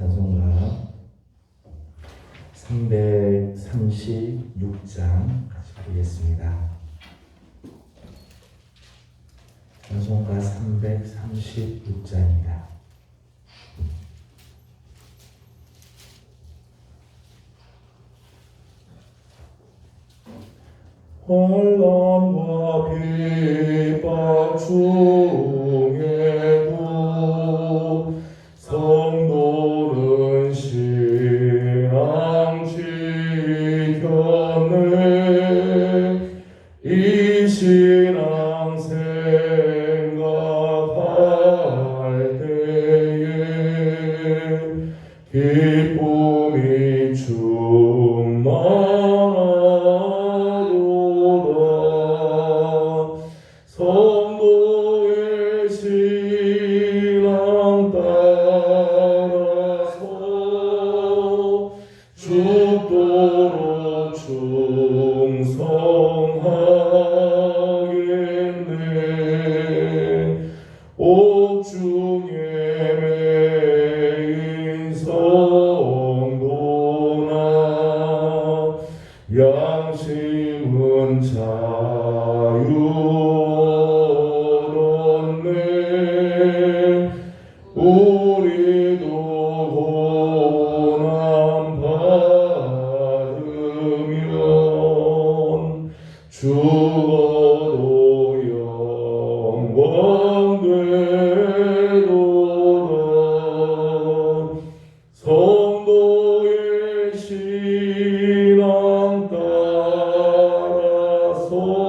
자송가 336장 같이 보겠습니다. 자송가 336장입니다. 혼란과 비박 주 for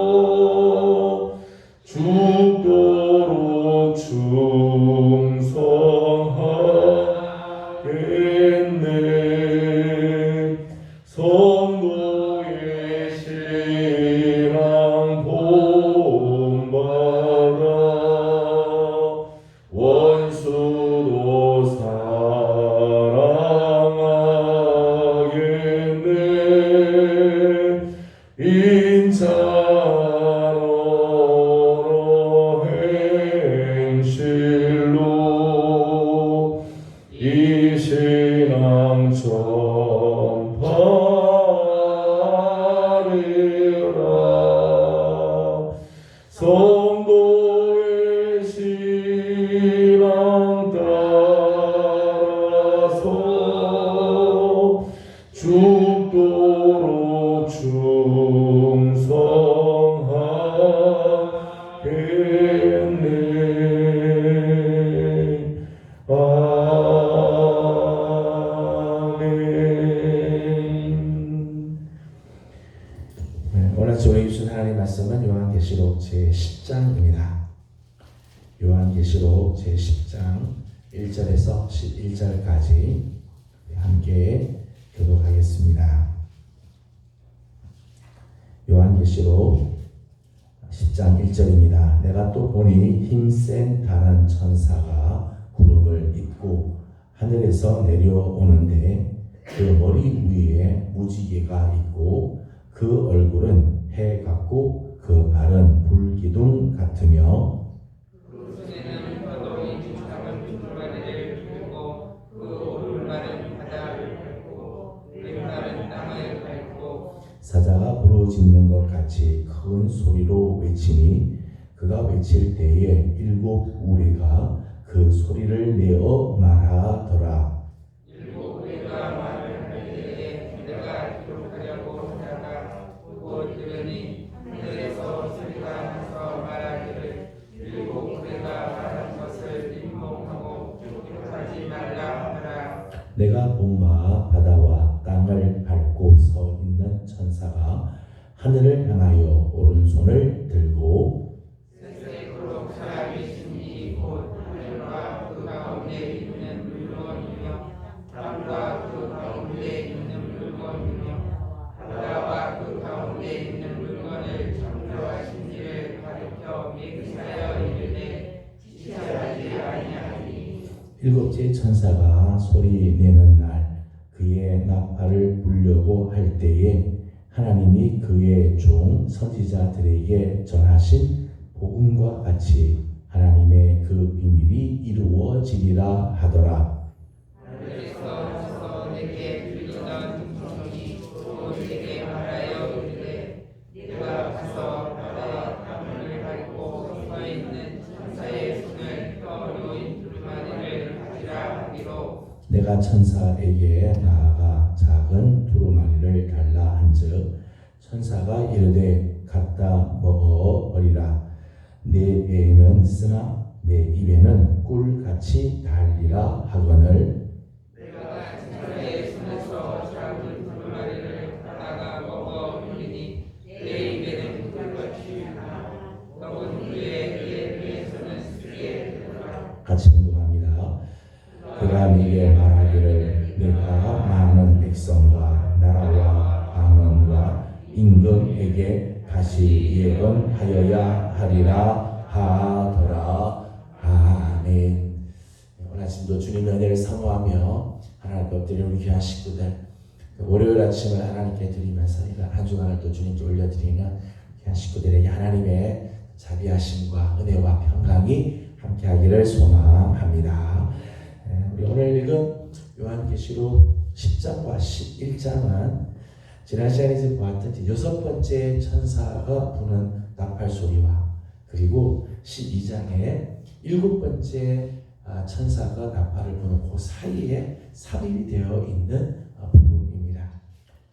그 얼굴은 해 같고 그 발은 불기둥 같으며 사자가 부르짖는 것 같이 큰 소리로 외치니 그가 외칠 때에 일곱 우리가 그 소리를 내어 말하더라. 여 이르되 지체하지 아니하니 일곱째 천사가 소리 내는 날 그의 나팔을 불려고 할 때에 하나님이 그의 종 선지자들에게 전하신 복음과 같이 하나님의 그 비밀이 이루어지리라 하더라. 내가 천사에게 나아가 작은 천사가 이르되 갖다 먹어 버리라. 내 배에는 쓰나 내 입에는 꿀같이 달리라 하거늘 예언하여야 하리라 하더라. 아멘. 오늘 아침도 주님의 은혜를 사모하며 하나님께 엎드려 우리 귀한 식구들 그 월요일 아침을 하나님께 드리면서 이번 한 주간을 또 주님께 올려드리는 귀한 식구들에게 하나님의 자비하심과 은혜와 평강이 함께하기를 소망합니다. 예, 우리 오늘 읽은 요한계시록 10장과 11장은 지난 시간에 이제 보았던 여섯 번째 천사가 부는 나팔 소리와 그리고 12장에 일곱 번째 아, 천사가 나팔을 부는 그 사이에 삽입이 되어 있는 어, 부분입니다.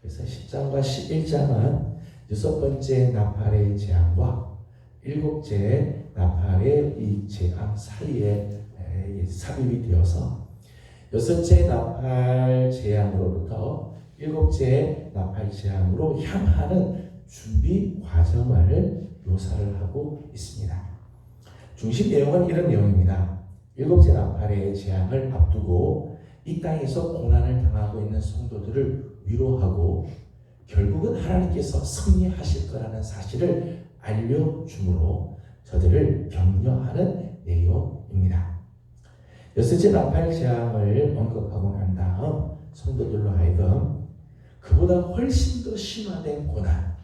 그래서 10장과 11장은 여섯 번째 나팔의 재앙과 일곱째 나팔의 이 재앙 사이에 에, 삽입이 되어서 여섯째 나팔 재앙으로부터 일곱째 나팔 재앙으로 향하는 준비 과정을 묘사를 하고 있습니다. 중심 내용은 이런 내용입니다. 일곱째 나팔의 재앙을 앞두고 이 땅에서 고난을 당하고 있는 성도들을 위로하고 결국은 하나님께서 승리하실 거라는 사실을 알려주므로 저들을 격려하는 내용입니다. 여섯째 나팔 재앙을 언급하고 난 다음 성도들로 하여금 그보다 훨씬 더 심화된 고난,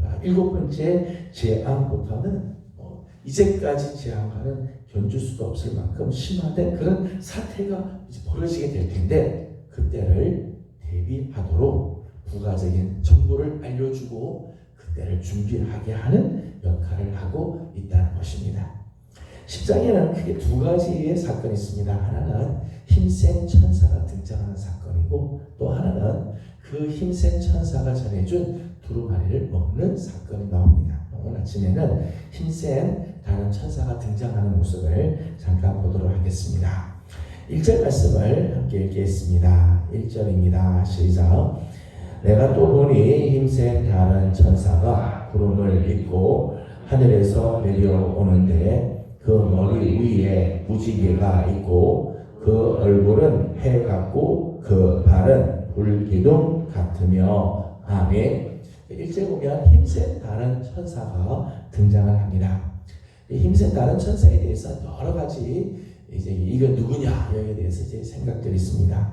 아, 일곱 번째 재앙부터는 어, 이제까지 재앙과는 견줄 수도 없을 만큼 심화된 그런 사태가 이제 벌어지게 될 텐데 그때를 대비하도록 부가적인 정보를 알려주고 그때를 준비하게 하는 역할을 하고 있다는 것입니다. 10장에는 크게 두 가지의 사건이 있습니다. 하나는 힘센 천사가 등장하는 사건이고 또 하나는 그 힘센 천사가 전해준 두루마리를 먹는 사건이 나옵니다. 오늘 아침에는 힘센 다른 천사가 등장하는 모습을 잠깐 보도록 하겠습니다. 1절 말씀을 함께 읽겠습니다. 1절입니다. 시작. 내가 또 보니 힘센 다른 천사가 구름을 입고 하늘에서 내려오는데 그 머리 위에 무지개가 있고 그 얼굴은 해 같고 그 발은 불기둥 같으며 아멘. 일제 보면 힘센 다른 천사가 등장을 합니다. 이 힘센 다른 천사에 대해서 여러 가지 이제 이거 누구냐 여기에 대해서 이제 생각들이 있습니다.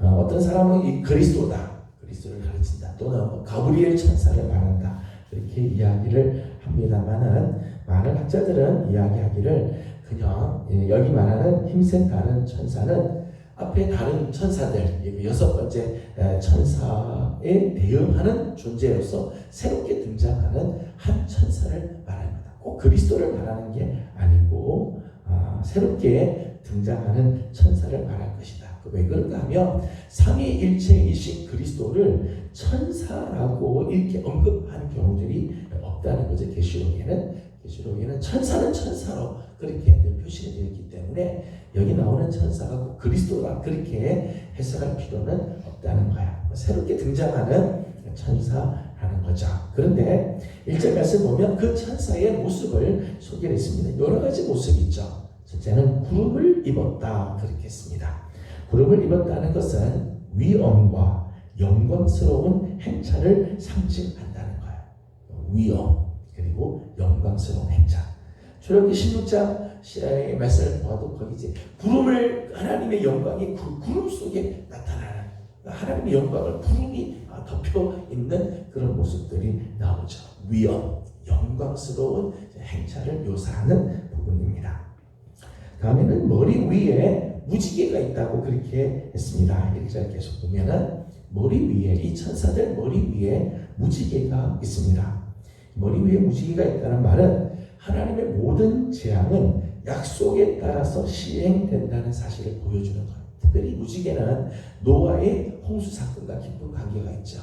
어, 어떤 사람은 이 그리스도다 그리스도를 가르친다 또는 뭐 가브리엘 천사를 말한다 이렇게 이야기를 합니다만은 많은 학자들은 이야기하기를 그냥 예, 여기 말하는 힘센 다른 천사는 앞에 다른 천사들 이 여섯 번째 에, 천사에 대응하는 존재로서 새롭게 등장하는 한 천사를 말합니다. 꼭 그리스도를 말하는 게 아니고 아, 새롭게 등장하는 천사를 말할 것이다. 그왜 그런가 하면 삼위일체이신 그리스도를 천사라고 이렇게 언급한 경우들이 없다는 거죠. 계시록에는 계시록에는 천사는 천사로 그렇게 늘 표시가 되어 있기 때문에 여기 나오는 천사가 꼭 그리스도라 그렇게 해석할 필요는 없다는 거야. 새롭게 등장하는 천사라는 거죠. 그런데 1절 말씀 보면 그 천사의 모습을 소개를 했습니다. 여러 가지 모습이 있죠. 첫째는 구름을 입었다 그렇게 했습니다. 구름을 입었다는 것은 위엄과 영광스러운 행차를 상징한다는 거예요. 위엄 그리고 영광스러운 행차. 출애굽기 16장의 말씀을 봐도 거기 이제 구름을 하나님의 영광이 그 구름 속에 나타나는 하나님의 영광을 구름이 덮여 있는 그런 모습들이 나오죠. 위엄, 영광스러운 행차를 묘사하는 부분입니다. 다음에는 머리 위에 무지개가 있다고 그렇게 했습니다. 이렇게 계속 보면은 머리 위에 이 천사들 머리 위에 무지개가 있습니다. 머리 위에 무지개가 있다는 말은 하나님의 모든 재앙은 약속에 따라서 시행된다는 사실을 보여주는 거예요. 특별히 무지개는 노아의 홍수 사건과 깊은 관계가 있죠.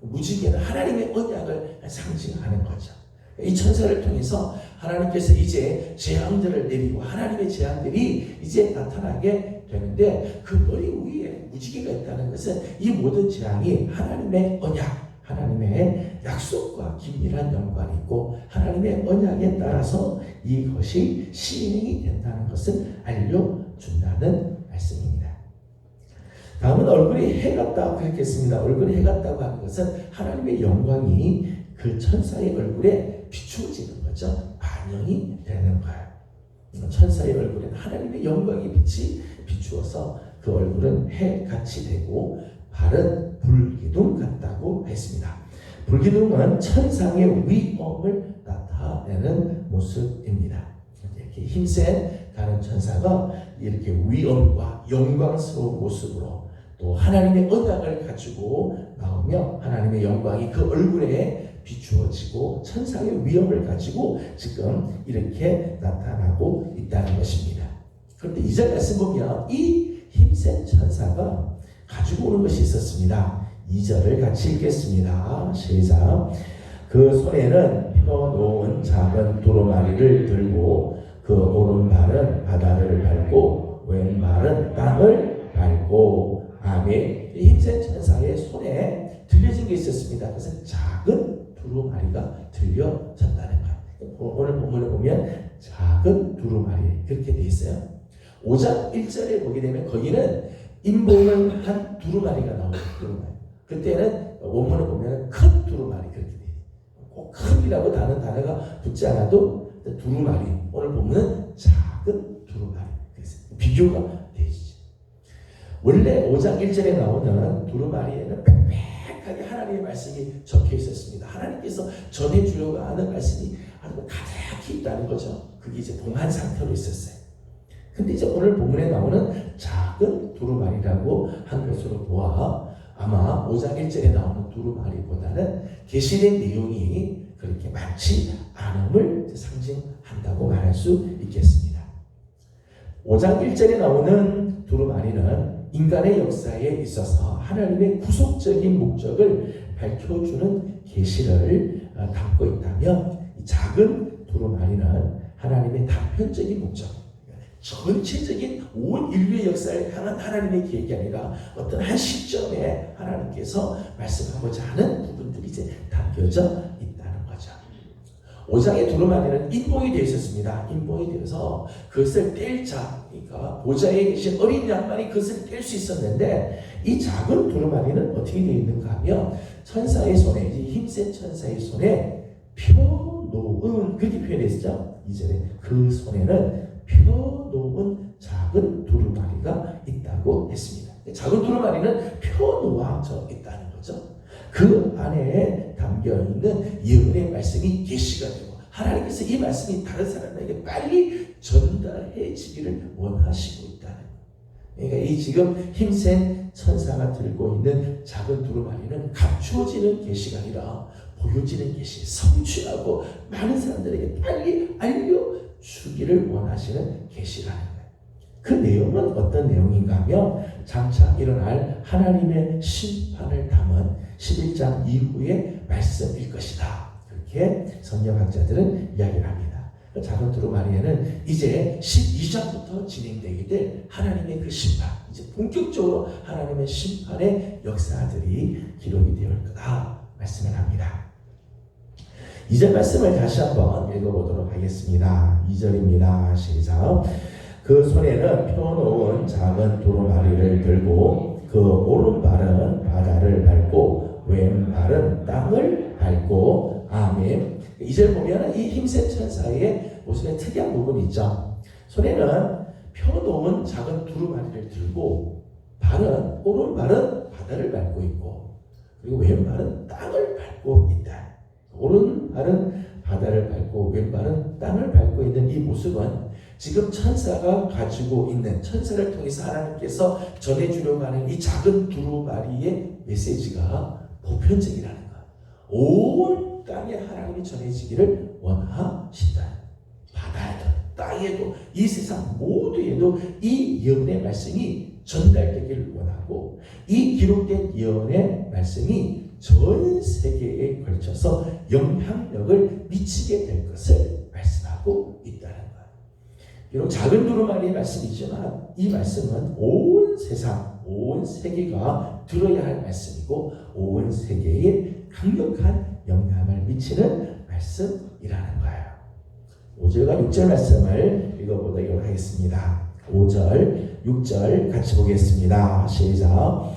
무지개는 하나님의 언약을 상징하는 거죠. 이 천사를 통해서 하나님께서 이제 재앙들을 내리고 하나님의 재앙들이 이제 나타나게 되는데 그 머리 위에 무지개가 있다는 것은 이 모든 재앙이 하나님의 언약, 하나님의 약속과 긴밀한 연관이 있고 하나님의 언약에 따라서 이것이 시행이 된다는 것을 알려준다는 말씀입니다. 다음은 얼굴이 해 같다고 했습니다. 얼굴이 해 같다고 하는 것은 하나님의 영광이 그 천사의 얼굴에 비추어지는 거죠. 반영이 되는 거예요. 천사의 얼굴에는 하나님의 영광의 빛이 비추어서 그 얼굴은 해 같이 되고 발은 불기둥 같다고 했습니다. 불기둥은 천상의 위엄을 나타내는 모습입니다. 이렇게 힘센 다른 천사가 이렇게 위엄과 영광스러운 모습으로 또 하나님의 언약을 가지고 나오며 하나님의 영광이 그 얼굴에 비추어지고 천상의 위엄을 가지고 지금 이렇게 나타나고 있다는 것입니다. 그런데 이절 말씀 보면 이 힘센 천사가 가지고 오는 것이 있었습니다. 2절을 같이 읽겠습니다. 시작. 그 손에는 펴놓은 작은 두루마리를 들고 그 오른발은 바다를 밟고 왼발은 땅을 밟고 아멘. 이 힘센 천사의 손에 들려진 게 있었습니다. 그래서 작은 두루마리가 들려졌다는 거예요. 오늘 본문을 보면 작은 두루마리 그렇게 돼 있어요. 5장 1절에 보게 되면 거기는 인봉을 한 두루마리가 나오는 두루마리. 그때는 원문을 보면 큰 두루마리 그렇게 돼. 꼭 큰이라고 다른 단어가 붙지 않아도 두루마리. 오늘 보면 작은 두루마리. 그래서 비교가 되지. 원래 5장 1절에 나오는 두루마리에는 빽빽하게 하나님의 말씀이 적혀 있었습니다. 하나님께서 전해주려고 하는 말씀이 아주 가득히 있다는 거죠. 그게 이제 동한 상태로 있었어요. 근데 이제 오늘 본문에 나오는 작은 두루마리라고 한 것으로 보아 아마 5장 1절에 나오는 두루마리보다는 계시된 내용이 그렇게 많지 않음을 상징한다고 말할 수 있겠습니다. 5장 1절에 나오는 두루마리는 인간의 역사에 있어서 하나님의 구속적인 목적을 밝혀주는 계시를 어, 담고 있다면 작은 두루마리는 하나님의 단편적인 목적, 전체적인 온 인류의 역사를 향한 하나님의 계획이 아니라 어떤 한 시점에 하나님께서 말씀하고자 하는 부분들이 이제 담겨져 있다는 거죠. 5장의 두루마리는 인봉이 되어 있었습니다. 인봉이 되어서 그것을 뗄 자, 그러니까 보좌에 계신 어린 양반이 그것을 뗄 수 있었는데 이 작은 두루마리는 어떻게 되어 있는가 하면 천사의 손에, 힘센 천사의 손에 펴놓은 그렇게 표현했죠. 이전에 그 손에는 펴놓은 작은 두루마리가 있다고 했습니다. 작은 두루마리는 펴놓아져 있다는 거죠. 그 안에 담겨 있는 예언의 말씀이 계시가 되고 하나님께서 이 말씀이 다른 사람에게 빨리 전달해지기를 원하시고 있다는 그러니까 이 지금 힘센 천사가 들고 있는 작은 두루마리는 감추어지는 계시가 아니라 보여지는 계시, 성취하고 많은 사람들에게 빨리 알려 주기를 원하시는 계시라는 거예요. 그 내용은 어떤 내용인가 하면 장차 일어날 하나님의 심판을 담은 11장 이후의 말씀일 것이다. 그렇게 성경학자들은 이야기를 합니다. 그 작은 두루마리에는 이제 12장부터 진행되게 될 하나님의 그 심판, 이제 본격적으로 하나님의 심판의 역사들이 기록이 되어 거다 말씀을 합니다. 2절 말씀을 다시 한번 읽어보도록 하겠습니다. 2절입니다. 시작. 그 손에는 펴놓은 작은 두루마리를 들고 그 오른발은 바다를 밟고 왼발은 땅을 밟고 아멘. 2절 보면 이 힘센 천사의 모습에 특이한 부분이 있죠. 손에는 펴놓은 작은 두루마리를 들고 발은 오른발은 바다를 밟고 있고 그리고 왼발은 땅을 밟고 있다. 오른발은 바다를 밟고 왼발은 땅을 밟고 있는 이 모습은 지금 천사가 가지고 있는 천사를 통해서 하나님께서 전해주려고 하는 이 작은 두루마리의 메시지가 보편적이라는 것. 온 땅에 하나님이 전해지기를 원하신다. 바다에도 땅에도 이 세상 모두에도 이 예언의 말씀이 전달되기를 원하고 이 기록된 예언의 말씀이 전 세계에 걸쳐서 영향력을 미치게 될 것을 말씀하고 있다는 거예요. 비록 작은 두루마리의 말씀이지만 이 말씀은 온 세상, 온 세계가 들어야 할 말씀이고 온 세계에 강력한 영향을 미치는 말씀이라는 거예요. 5절과 6절 말씀을 읽어보도록 하겠습니다. 5절, 6절 같이 보겠습니다. 시작.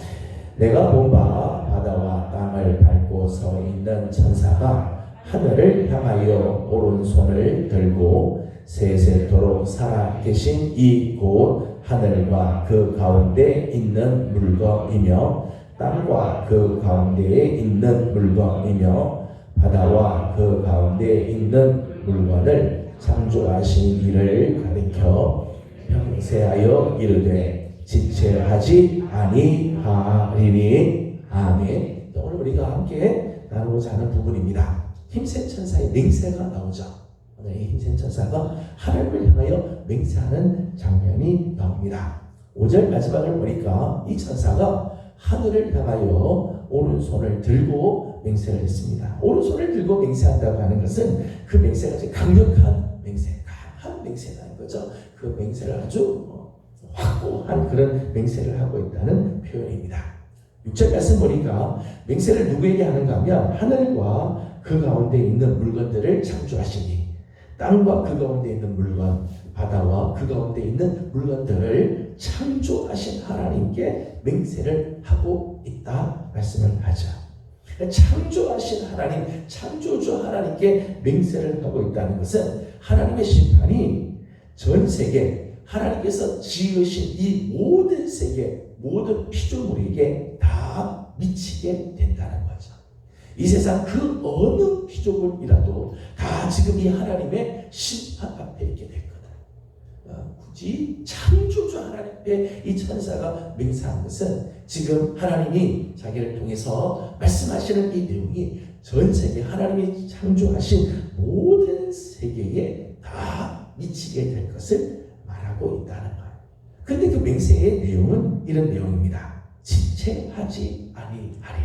내가 본바 바다와 땅을 밟고 서 있는 천사가 하늘을 향하여 오른손을 들고 세세토록 살아 계신 이 곳 하늘과 그 가운데 있는 물건이며 땅과 그 가운데에 있는 물건이며 바다와 그 가운데에 있는 물건을 창조하신 이를 가리켜 평세하여 이르되 지체하지 아니하리니 아멘. 오늘 우리가 함께 나누고자 하는 부분입니다. 힘센 천사의 맹세가 나오죠. 오늘 이 힘센 천사가 하늘을 향하여 맹세하는 장면이 나옵니다. 5절 마지막을 보니까 이 천사가 하늘을 향하여 오른손을 들고 맹세를 했습니다. 오른손을 들고 맹세한다고 하는 것은 그 맹세가 강력한 맹세, 강한 맹세라는 거죠. 그 맹세를 아주 어, 확고한 그런 맹세를 하고 있다는 표현입니다. 6절 말씀 보니까 맹세를 누구에게 하는가 하면 하늘과 그 가운데 있는 물건들을 창조하시니 땅과 그 가운데 있는 물건, 바다와 그 가운데 있는 물건들을 창조하신 하나님께 맹세를 하고 있다 말씀을 하죠. 창조하신 하나님, 창조주 하나님께 맹세를 하고 있다는 것은 하나님의 심판이 전 세계 하나님께서 지으신 이 모든 세계 모든 피조물에게 다 미치게 된다는 거죠. 이 세상 그 어느 피조물이라도 다 지금 이 하나님의 심판 앞에 있게 될 거다. 어, 굳이 창조주 하나님께 이 천사가 맹세한 것은 지금 하나님이 자기를 통해서 말씀하시는 이 내용이 전 세계 하나님이 창조하신 모든 세계에 다 미치게 될 것을 말하고 있다는 거예요. 근데 그 맹세의 내용은 이런 내용입니다. 지체하지 아니하리.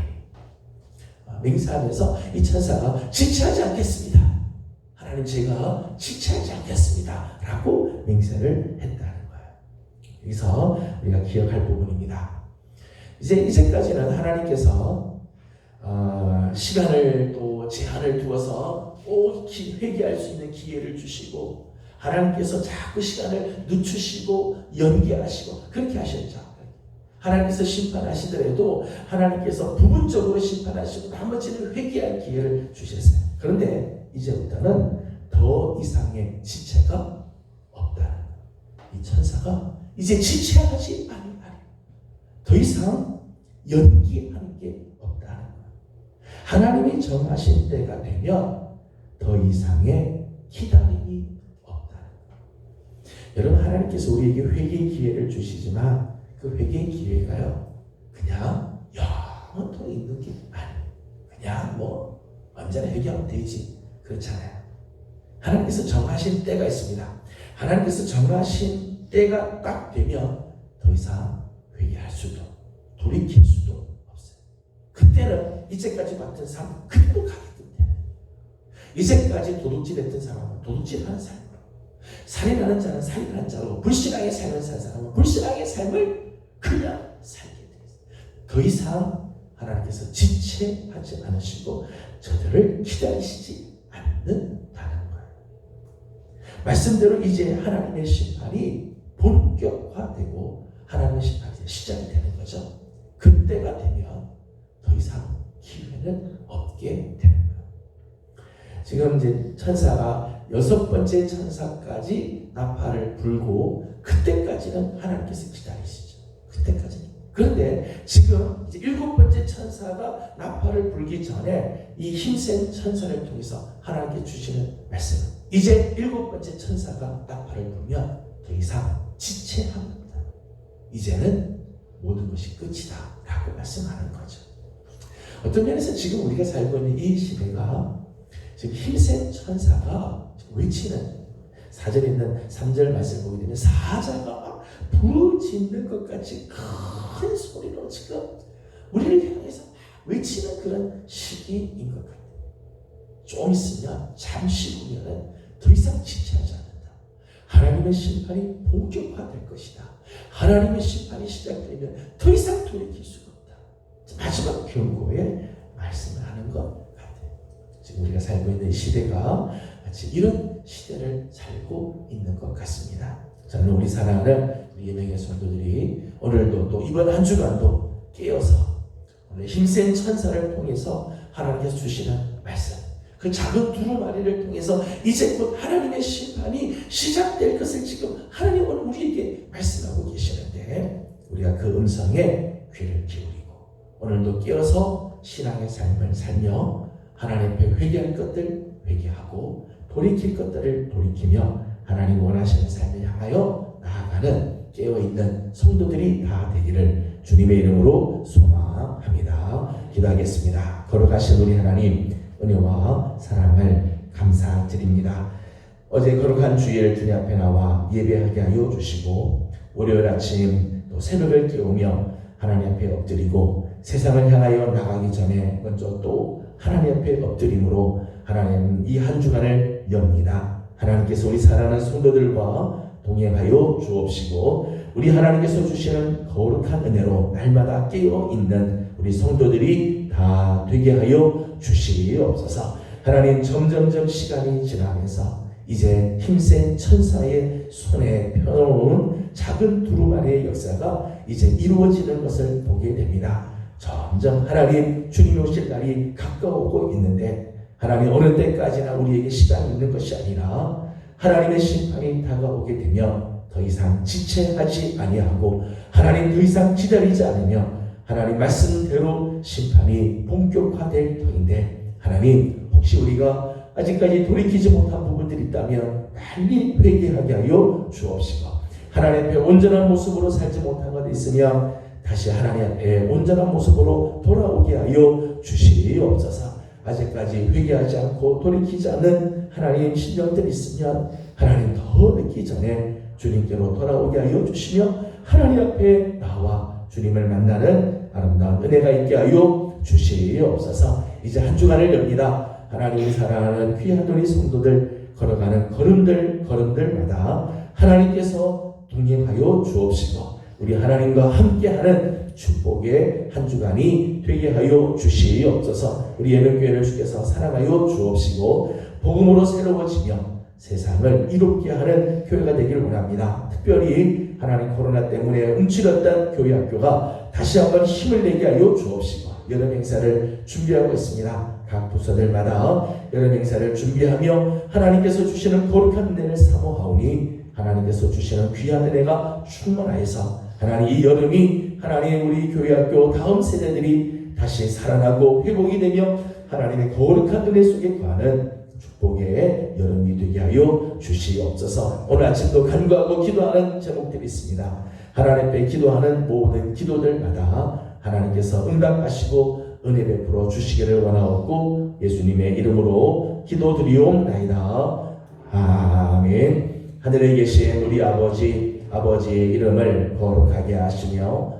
아, 맹세하면서 이 천사가 지체하지 않겠습니다. 하나님 제가 지체하지 않겠습니다. 라고 맹세를 했다는 거예요. 여기서 우리가 기억할 부분입니다. 이제 이제까지는 하나님께서 어, 시간을 또 제한을 두어서 꼭 회개할 수 있는 기회를 주시고 하나님께서 자꾸 시간을 늦추시고 연기하시고 그렇게 하셨죠. 하나님께서 심판하시더라도 하나님께서 부분적으로 심판하시고 나머지는 회개할 기회를 주셨어요. 그런데 이제부터는 더 이상의 지체가 없다는 이 천사가 이제 지체하지 아니하리. 더 이상 연기하는 게 거예요. 하나님이 정하신 때가 되면 더 이상의 기다림이 거예요. 여러분 하나님께서 우리에게 회개 기회를 주시지만 그 회개의 기회가요. 그냥 영원토록 있는 게 아니에요. 그냥 뭐 언제나 회개하면 되지. 그렇잖아요. 하나님께서 정하신 때가 있습니다. 하나님께서 정하신 때가 딱 되면 더 이상 회개할 수도 돌이킬 수도 없어요. 그때는 이제까지 맡은 삶 가기 때문에 이제까지 도둑질했던 사람은 도둑질하는 삶으로 살인하는 자는 살인하는 자로 불신하게 살면 살 사람은 불신하게 삶을 그냥 살게 되었어요. 더 이상 하나님께서 지체하지 않으시고 저들을 기다리시지 않는다는 거예요. 말씀대로 이제 하나님의 심판이 본격화되고 하나님의 심판이 시작이 되는 거죠. 그때가 되면 더 이상 기회는 없게 되는 거예요. 지금 이제 천사가 여섯 번째 천사까지 나팔을 불고 그때까지는 하나님께서 기다리시죠. 그때까지는. 그런데 지금 이제 일곱 번째 천사가 나팔을 불기 전에 이 힘센 천사를 통해서 하나님께 주시는 말씀. 이제 일곱 번째 천사가 나팔을 불면 더 이상 지체합니다. 이제는 모든 것이 끝이다. 라고 말씀하는 거죠. 어떤 면에서 지금 우리가 살고 있는 이 시대가 지금 힘센 천사가 외치는 사절에 있는 3절 말씀 보게 되면 사자가 막 부르짖는 것 같이 큰 소리로 지금 우리를 향해서 막 외치는 그런 시기인 것 같아요. 좀 있으면 잠시 후면은 더 이상 지체하지 않는다. 하나님의 심판이 본격화될 것이다. 하나님의 심판이 시작되면 더 이상 돌이킬 수가 없다. 마지막 경고에 말씀을 하는 것 같아요. 지금 우리가 살고 있는 이 시대가 마치 이런 시대를 살고 있는 것 같습니다. 저는 우리 사랑하는 우리 예명의 성도들이 오늘도 또 이번 한 주간도 깨어서 오늘 힘센 천사를 통해서 하나님께서 주시는 말씀 그 작은 두루마리를 통해서 이제 곧 하나님의 심판이 시작될 것을 지금 하나님은 우리에게 말씀하고 계시는데 우리가 그 음성에 귀를 기울이고 오늘도 깨어서 신앙의 삶을 살며 하나님 앞에 회개할 것들 회개하고 돌이킬 것들을 돌이키며 하나님 원하시는 삶을 향하여 나아가는 깨어있는 성도들이 다 되기를 주님의 이름으로 소망합니다. 기도하겠습니다. 걸어가신 우리 하나님 은혜와 사랑을 감사드립니다. 어제 거룩한 주일 주님 앞에 나와 예배하게 하여 주시고 월요일 아침 또 새벽을 깨우며 하나님 앞에 엎드리고 세상을 향하여 나가기 전에 먼저 또 하나님 앞에 엎드림으로 하나님 이 한 주간을 엽니다. 하나님께서 우리 사랑하는 성도들과 동행하여 주옵시고 우리 하나님께서 주시는 거룩한 은혜로 날마다 깨어 있는 우리 성도들이 다 되게 하여 주시옵소서. 하나님 점점점 시간이 지나면서 이제 힘센 천사의 손에 펴놓은 작은 두루마리의 역사가 이제 이루어지는 것을 보게 됩니다. 점점 하나님 주님이 오실 날이 가까워오고 있는데 하나님 어느 때까지나 우리에게 시간이 있는 것이 아니라 하나님의 심판이 다가오게 되면 더 이상 지체하지 아니하고 하나님 더 이상 기다리지 않으며 하나님 말씀대로 심판이 본격화될 터인데 하나님 혹시 우리가 아직까지 돌이키지 못한 부분들이 있다면 빨리 회개하게 하여 주옵시고 하나님 앞에 온전한 모습으로 살지 못한 것 있으면 다시 하나님 앞에 온전한 모습으로 돌아오게 하여 주시옵소서. 아직까지 회개하지 않고 돌이키지 않는 하나님 신령들이 있으면 하나님 더 늦기 전에 주님께로 돌아오게 하여 주시며 하나님 앞에 나와 주님을 만나는 아름다운 은혜가 있게 하여 주시옵소서. 이제 한 주간을 엽니다. 하나님이 사랑하는 귀한 우리 성도들 걸어가는 걸음들 걸음들마다 하나님께서 동행하여 주옵시고 우리 하나님과 함께하는 축복의 한 주간이 되게 하여 주시옵소서. 우리 예명교회를 주께서 사랑하여 주옵시고 복음으로 새로워지며 세상을 이롭게 하는 교회가 되기를 원합니다. 특별히 하나님 코로나 때문에 움츠렸던 교회 학교가 다시 한번 힘을 내게 하여 주옵시고 여름 행사를 준비하고 있습니다. 각 부서들마다 여름 행사를 준비하며 하나님께서 주시는 거룩한 은혜를 사모하오니 하나님께서 주시는 귀한 은혜가 충만하여서 하나님 이 여름이 하나님 우리 교회 학교 다음 세대들이 다시 살아나고 회복이 되며 하나님의 거룩한 은혜 속에 거하는 축복의 여름이 되게 하여 주시옵소서 오늘 아침도 간구하고 기도하는 제목들이 있습니다 하나님 앞에 기도하는 모든 기도들마다 하나님께서 응답하시고 은혜 베풀어 주시기를 원하옵고 예수님의 이름으로 기도드리옵나이다. 아멘. 하늘에 계신 우리 아버지 아버지의 이름을 거룩하게 하시며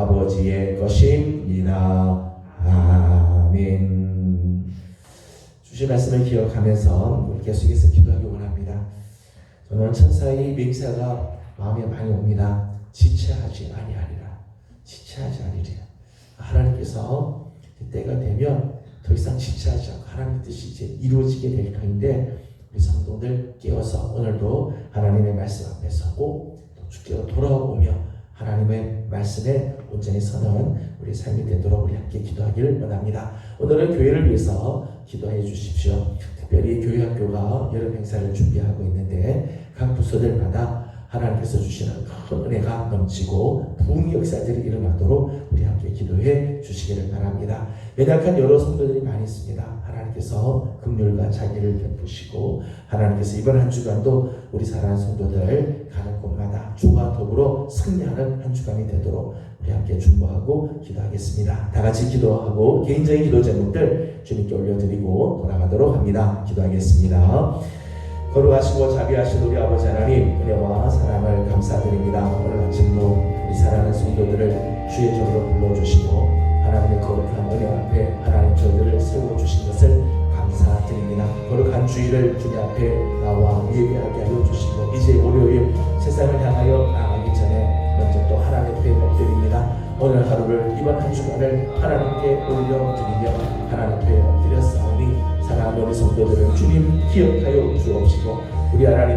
아버지의 것입니다. 아멘. 주신 말씀을 기억하면서 우리 계속해서 기도하기 원합니다. 저는 천사의 맹세가 마음에 많이 옵니다. 지체하지 아니하리라. 지체하지 아니리라. 하나님께서 때가 되면 더 이상 지체하지 않고 하나님의 뜻이 이제 이루어지게 될 터인데 우리 성도들 깨어서 오늘도 하나님의 말씀 앞에 서고 또 주께로 돌아오며 하나님의 말씀에 온전히 서는 우리 삶이 되도록 우리 함께 기도하기를 원합니다. 오늘은 교회를 위해서 기도해 주십시오. 특별히 교회 학교가 여름 행사를 준비하고 있는데 각 부서들마다 하나님께서 주시는 큰 은혜가 넘치고 부흥의 역사들이 일어나도록 우리 함께 기도해 주시기를 바랍니다. 연약한 여러 성도들이 많이 있습니다. 하나님께서 긍휼과 자기를 베푸시고 하나님께서 이번 한 주간도 우리 사랑하는 성도들 가는 곳마다 주와 더불어 승리하는 한 주간이 되도록 우리 함께 중보하고 기도하겠습니다. 다 같이 기도하고 개인적인 기도 제목들 주님께 올려드리고 돌아가도록 합니다. 기도하겠습니다. 거룩하시고 자비하신 우리 아버지 하나님 은혜와 사랑을 감사드립니다. 오늘 아침도 우리 사랑하는 성도들을 주의 종으로 불러주시고 하나님의 거룩한 은혜 앞에 하나님 저희들을 세워주신 것을 감사드립니다. 거룩한 주일을 주님 앞에 나와 예배하게 하여 주시고 이제 월요일 세상을 향하여 나가기 전에 먼저 또 하나님 앞에 엎드립니다. 오늘 하루를 이번 한 주간을 하나님께 올려드리며 하나님 앞에 엎드렸사오니 사랑하는 우리 성도들을 주님 기억하여 주옵시고 우리 하나님